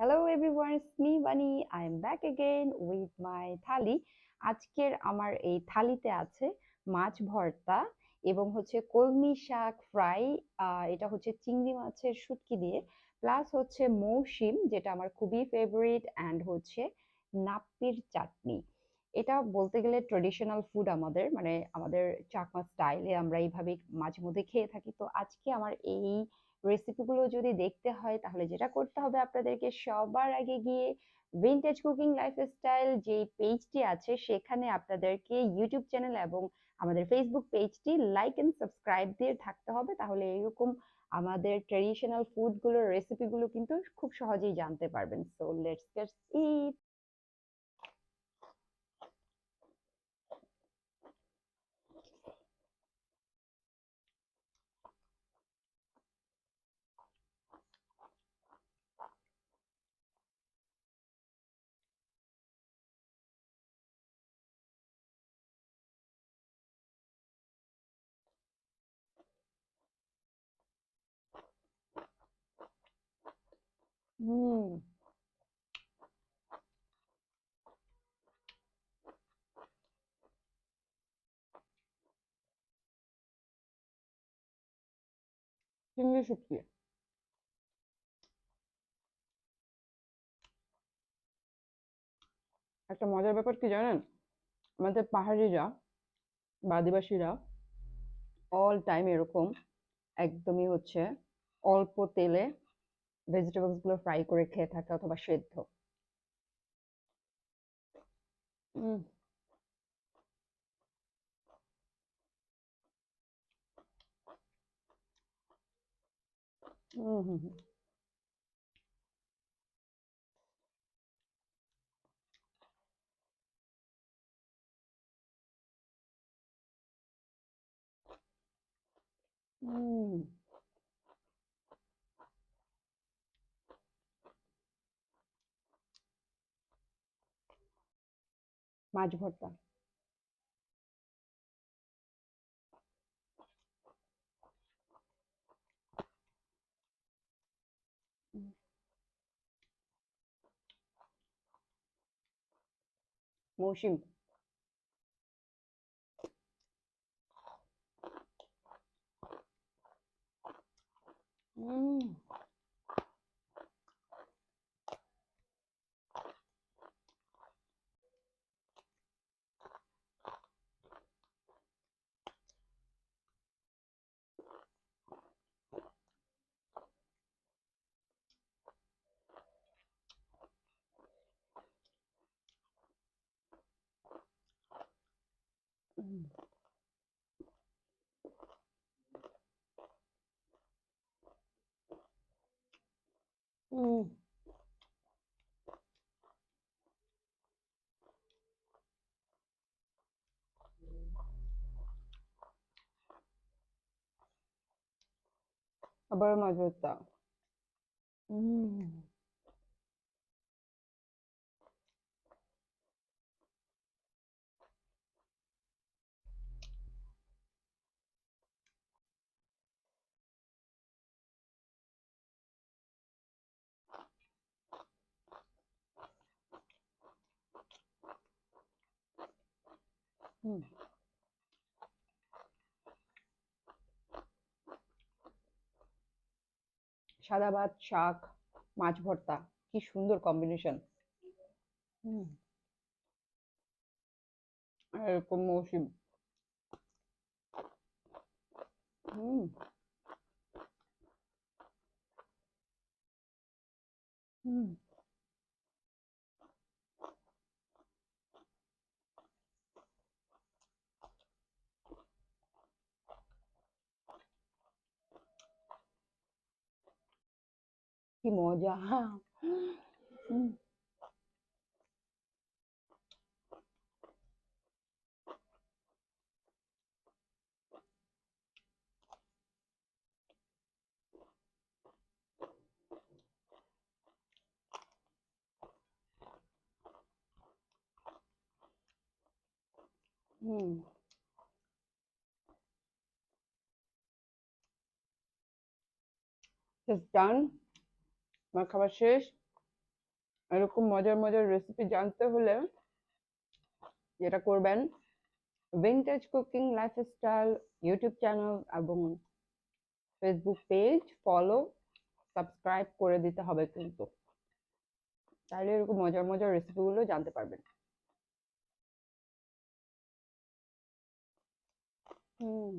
Hello everyone স্মি বানি I am back again with my thali আজকের আমার এই থালিতে আছে মাছ ভর্তা এবং হচ্ছে কলমি শাক ফ্রাই এটা হচ্ছে চিংড়ি মাছের শুটকি দিয়ে প্লাস হচ্ছে মৌসিম, যেটা আমার খুবই ফেভারিট অ্যান্ড হচ্ছে নাপ্পির চাটনি। এটা বলতে গেলে ট্রেডিশনাল ফুড আমাদের মানে আমাদের চাকমা স্টাইলে আমরা এইভাবে মাঝে মধ্যে খেয়ে থাকি। তো আজকে আমার এই রেসিপিগুলো যদি দেখতে হয়, তাহলে যেটা করতে হবে আপনাদেরকে সবার আগে গিয়ে ভিনটেজ কুকিং লাইফস্টাইল যে পেজটি আছে, সেখানে আপনাদেরকে ইউটিউব চ্যানেল এবং আমাদের ফেসবুক পেজটি লাইক এন্ড সাবস্ক্রাইব দিয়ে থাকতে হবে। তাহলে এরকম আমাদের ট্রেডিশনাল ফুডগুলোর রেসিপিগুলো কিন্তু খুব সহজেই জানতে পারবেন। So let's get it hmm চিংড়ি শুটকি একটা মজার ব্যাপার কি জানেন? আমাদের পাহাড়িরা বা আদিবাসীরা অল টাইম এরকম একদমই হচ্ছে অল্প তেলে ভেজিটেবলসগুলো ফ্রাই করে খেয়ে থাকে অথবা সেদ্ধ। হুম হুম। মাছ ভর্তা। মৌসিম। হুম হুম হুম আবার মাছ ভর্তা হুম সাদা ভাত শাক মাছ ভর্তা কি সুন্দর কম্বিনেশন এরকম মৌসুম। হুম। হুম। কি মজা হুম হুম জাস্ট ডান আমার খাবার শেষ। এরকম মজার মজার রেসিপি জানতে হলে যেটা করবেন vintage cooking lifestyle YouTube channel এবং ফেসবুক পেজ ফলো সাবস্ক্রাইব করে দিতে হবে কিন্তু। তাহলে এরকম মজার মজার রেসিপিগুলো জানতে পারবেন। হুম।